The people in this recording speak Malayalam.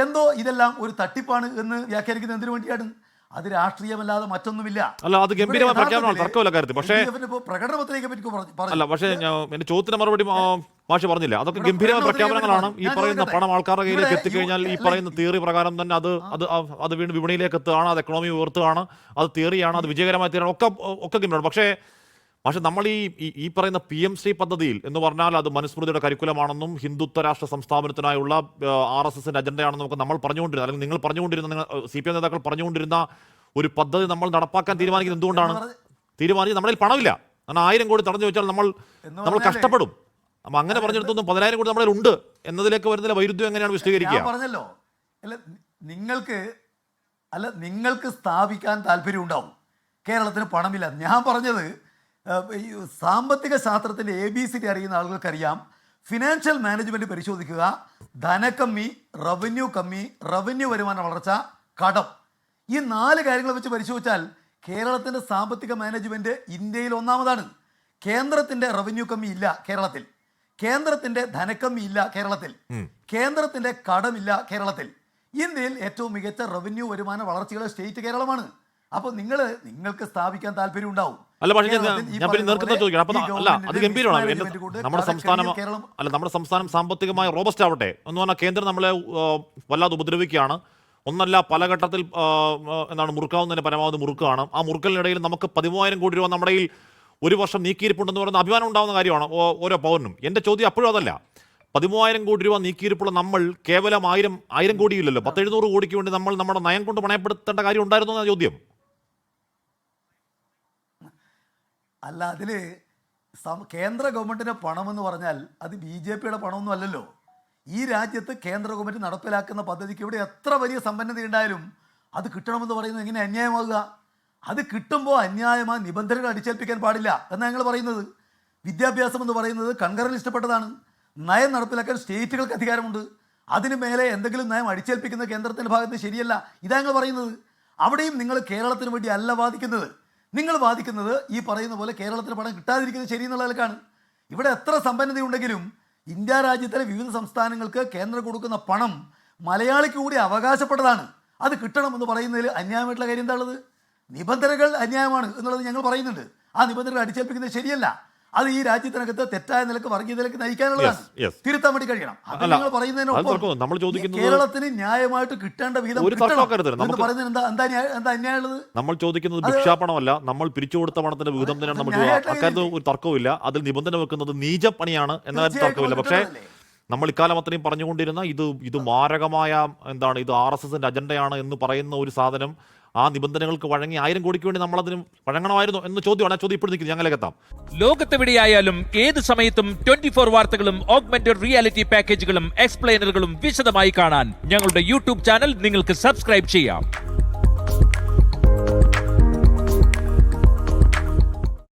എന്തോ ഇതെല്ലാം ഒരു തട്ടിപ്പാണ് എന്ന് വ്യാഖ്യാനിക്കുന്നത് എന്തിനു വേണ്ടിയാണ്? അത് രാഷ്ട്രീയമല്ലാതെ മറ്റൊന്നുമില്ല. അല്ല, അത് ഗംഭീരമായ പ്രഖ്യാപനമാണ്. തർക്കമില്ല കാര്യത്തിൽ. പക്ഷേ- പറ്റി. അല്ല പക്ഷേ എന്റെ ചോദ്യത്തിന് മറുപടി മാഷ് പറഞ്ഞില്ല? അതൊക്കെ ഗംഭീരമായ പ്രഖ്യാപനങ്ങളാണ്. ഈ പറയുന്ന പണം ആൾക്കാരുടെ കയ്യിലേക്ക് എത്തിക്കഴിഞ്ഞാൽ ഈ പറയുന്ന തിയറി പ്രകാരം തന്നെ അത് അത് അത് വീണ്ടും വിപണിയിലേക്ക് എത്തുകയാണ് അത് എക്കണോമി ഉയർത്തുകയാണ് അത് തിയറിയാണ് അത് വിജയകരമായി തീരാണ് ഒക്കെ ഒക്കെ ഗംഭീരമാണ്. പക്ഷേ പക്ഷെ നമ്മൾ ഈ ഈ- പറയുന്ന പി എം ശ്രീ പദ്ധതിയിൽ എന്ന് പറഞ്ഞാൽ അത് മനുസ്മൃതിയുടെ കരിക്കുലമാണെന്നും ഹിന്ദുത്വ രാഷ്ട്ര സംസ്ഥാപനത്തിനായുള്ള ആർ എസ് എസിന്റെ അജണ്ടയാണെന്നും ഒക്കെ നമ്മൾ പറഞ്ഞുകൊണ്ടിരുന്ന അല്ലെങ്കിൽ നിങ്ങൾ പറഞ്ഞുകൊണ്ടിരുന്ന നിങ്ങൾ സി പി എം നേതാക്കൾ പറഞ്ഞുകൊണ്ടിരുന്ന ഒരു പദ്ധതി നമ്മൾ നടപ്പാക്കാൻ തീരുമാനിക്കുന്നത് എന്തുകൊണ്ടാണ്? തീരുമാനിച്ചത് നമ്മളിൽ നമ്മുടെ പണമില്ല. കാരണം ആയിരം കോടി തടഞ്ഞു വെച്ചാൽ നമ്മൾ നമ്മൾ കഷ്ടപ്പെടും. അപ്പം അങ്ങനെ പറഞ്ഞെടുത്തൊന്നും പതിനായിരം കോടി നമ്മളിൽ ഉണ്ട്. എന്നതിലേക്ക് വരുന്നതിലെ വൈരുദ്ധ്യം എങ്ങനെയാണ് വിശദീകരിക്കുക? പറഞ്ഞല്ലോ. അല്ല നിങ്ങൾക്ക് അല്ല നിങ്ങൾക്ക് സ്ഥാപിക്കാൻ താല്പര്യം ഉണ്ടാവും. കേരളത്തിന് പണമില്ല. ഞാൻ പറഞ്ഞത് ഈ സാമ്പത്തിക ശാസ്ത്രത്തിന്റെ എ ബി സി ഡി അറിയുന്ന ആളുകൾക്കറിയാം. ഫിനാൻഷ്യൽ മാനേജ്മെന്റ് പരിശോധിക്കുക. ധനക്കമ്മി റവന്യൂ കമ്മി റവന്യൂ വരുമാന വളർച്ച കടം. ഈ നാല് കാര്യങ്ങൾ വെച്ച് പരിശോധിച്ചാൽ കേരളത്തിന്റെ സാമ്പത്തിക മാനേജ്മെന്റ് ഇന്ത്യയിൽ ഒന്നാമതാണ്. കേന്ദ്രത്തിന്റെ റവന്യൂ കമ്മി ഇല്ല കേരളത്തിൽ. കേന്ദ്രത്തിന്റെ ധനക്കമ്മി ഇല്ല കേരളത്തിൽ. കേന്ദ്രത്തിന്റെ കടമില്ല കേരളത്തിൽ. ഇന്ത്യയിൽ ഏറ്റവും മികച്ച റവന്യൂ വരുമാന വളർച്ചയുള്ള സ്റ്റേറ്റ് കേരളമാണ്. അപ്പോൾ നിങ്ങൾ നിങ്ങൾക്ക് സ്ഥാപിക്കാൻ താല്പര്യം ഉണ്ടാവും അല്ല പക്ഷേ ഞാൻ പിന്നെ നിർക്കുന്ന ചോദിക്കണം അപ്പൊ അല്ല അത് ഗംഭീരമാണ്. നമ്മുടെ സംസ്ഥാനം അല്ല നമ്മുടെ സംസ്ഥാനം സാമ്പത്തികമായി റോബസ്റ്റ് ആവട്ടെ എന്ന് പറഞ്ഞാൽ കേന്ദ്രം നമ്മളെ വല്ലാതെ ഉപദ്രവിക്കുകയാണ്. ഒന്നല്ല പല ഘട്ടത്തിൽ എന്താണ് മുറുക്കാവുന്നതിന് പരമാവധി മുറുക്കുകയാണ് ആ മുറുക്കലിനിടയിൽ നമുക്ക് പതിമൂവായിരം കോടി രൂപ നമ്മുടെ ഒരു വർഷം നീക്കിയിരിപ്പുണ്ടെന്ന് പറയുന്ന അഭിമാനം ഉണ്ടാകുന്ന കാര്യമാണ് ഓരോ പൗരനും. എന്റെ ചോദ്യം അപ്പോഴും അതല്ല. പതിമൂവായിരം കോടി രൂപ നീക്കിയിരിപ്പുള്ള നമ്മൾ കേവലം ആയിരം ആയിരം കോടിയില്ലല്ലോ. പത്തെഴുന്നൂറ് കോടിക്ക് വേണ്ടി നമ്മൾ നമ്മുടെ നയം കൊണ്ട് പണയപ്പെടുത്തേണ്ട കാര്യം ഉണ്ടായിരുന്നു എന്ന ചോദ്യം? അല്ല അതിൽ കേന്ദ്ര ഗവൺമെന്റിന്റെ പണമെന്ന് പറഞ്ഞാൽ അത് ബി ജെ പിയുടെ പണമൊന്നും അല്ലല്ലോ. ഈ രാജ്യത്ത് കേന്ദ്ര ഗവൺമെന്റ് നടപ്പിലാക്കുന്ന പദ്ധതിക്ക് ഇവിടെ എത്ര വലിയ സമ്പന്നത ഉണ്ടായാലും അത് കിട്ടണമെന്ന് പറയുന്നത് എങ്ങനെ അന്യായമാകുക? അത് കിട്ടുമ്പോൾ അന്യായമായ നിബന്ധനകൾ അടിച്ചേൽപ്പിക്കാൻ പാടില്ല എന്നാണ് ഞങ്ങൾ പറയുന്നത്. വിദ്യാഭ്യാസം എന്ന് പറയുന്നത് കൺകറിൽ ഇഷ്ടപ്പെട്ടതാണ്. നയം നടപ്പിലാക്കാൻ സ്റ്റേറ്റുകൾക്ക് അധികാരമുണ്ട്. അതിന് മേലെ എന്തെങ്കിലും നയം അടിച്ചേൽപ്പിക്കുന്ന കേന്ദ്രത്തിന്റെ ഭാഗത്ത് ശരിയല്ല. ഇതാണ് ഞങ്ങൾ പറയുന്നത്. അവിടെയും നിങ്ങൾ കേരളത്തിന് വേണ്ടി അല്ല വാദിക്കുന്നത്. നിങ്ങൾ വാദിക്കുന്നത് ഈ പറയുന്ന പോലെ കേരളത്തിന് പണം കിട്ടാതിരിക്കുന്നത് ശരിയെന്നുള്ള നിലക്കാണ് ഇവിടെ എത്ര സമ്പന്നതയുണ്ടെങ്കിലും ഇന്ത്യ രാജ്യത്തിലെ വിവിധ സംസ്ഥാനങ്ങൾക്ക് കേന്ദ്രം കൊടുക്കുന്ന പണം മലയാളിക്ക് കൂടി അവകാശപ്പെട്ടതാണ്. അത് കിട്ടണമെന്ന് പറയുന്നതിൽ അന്യായമായിട്ടുള്ള കാര്യം എന്താ ഉള്ളത് നിബന്ധനകൾ അന്യായമാണ് എന്നുള്ളത് ഞങ്ങൾ പറയുന്നുണ്ട്. ആ നിബന്ധനകൾ അടിച്ചേൽപ്പിക്കുന്നത് ശരിയല്ല. അത് ഈ രാജ്യത്തിനകത്ത് തെറ്റായ നിലയ്ക്ക് വർഗീയതയിലേക്ക് നയിക്കാനുള്ളതാണ്. തിരുത്താൻ വേണ്ടി കഴിയണം. അത് നിങ്ങൾ പറയുന്നതിനൊപ്പം നമ്മൾ ചോദിക്കുന്നത് കേരളത്തിന് ന്യായമായിട്ട് കിട്ടേണ്ട നമുക്ക് പറയുന്നത് എന്താ എന്താ ന്യായ- എന്താ അന്യായമുള്ളത് നമ്മൾ ചോദിക്കുന്നത് ഭിക്ഷാപണമല്ല നമ്മൾ പിരിച്ചു കൊടുത്ത പണത്തിന്റെ വിഹിതം തന്നെയാണ് നമ്മൾ. അക്കാര്യത്തിൽ ഒരു തർക്കവുമില്ല അതിൽ നിബന്ധന വെക്കുന്നത് നീചപ്പണിയാണ് എന്ന തർക്കമില്ല. പക്ഷേ നമ്മൾ ഇക്കാലം അത്രയും പറഞ്ഞുകൊണ്ടിരുന്ന ഇത് ഇത് മാരകമായ എന്താണ് ഇത് ആർ എസ് എസിന്റെ അജണ്ടയാണ് എന്ന് പറയുന്ന ഒരു സാധനം ആ നിബന്ധനകൾക്ക് വഴങ്ങി ആയിരം കോടിക്ക് വേണ്ടി നമ്മൾ അതിന് വഴങ്ങണമായിരുന്നു എന്ന ചോദ്യമാണ് ആ ചോദ്യം ഇപ്പോൾ നിൽക്കുന്നത്. ഞങ്ങളിലേക്ക് എത്താം ലോകത്തെവിടെയായാലും ഏത് സമയത്തും ട്വന്റി ഫോർ വാർത്തകളും ഓഗ്മെന്റഡ് റിയാലിറ്റി പാക്കേജുകളും എക്സ്പ്ലെയിനറുകളും വിശദമായി കാണാൻ ഞങ്ങളുടെ യൂട്യൂബ് ചാനൽ നിങ്ങൾക്ക് സബ്സ്ക്രൈബ് ചെയ്യാം.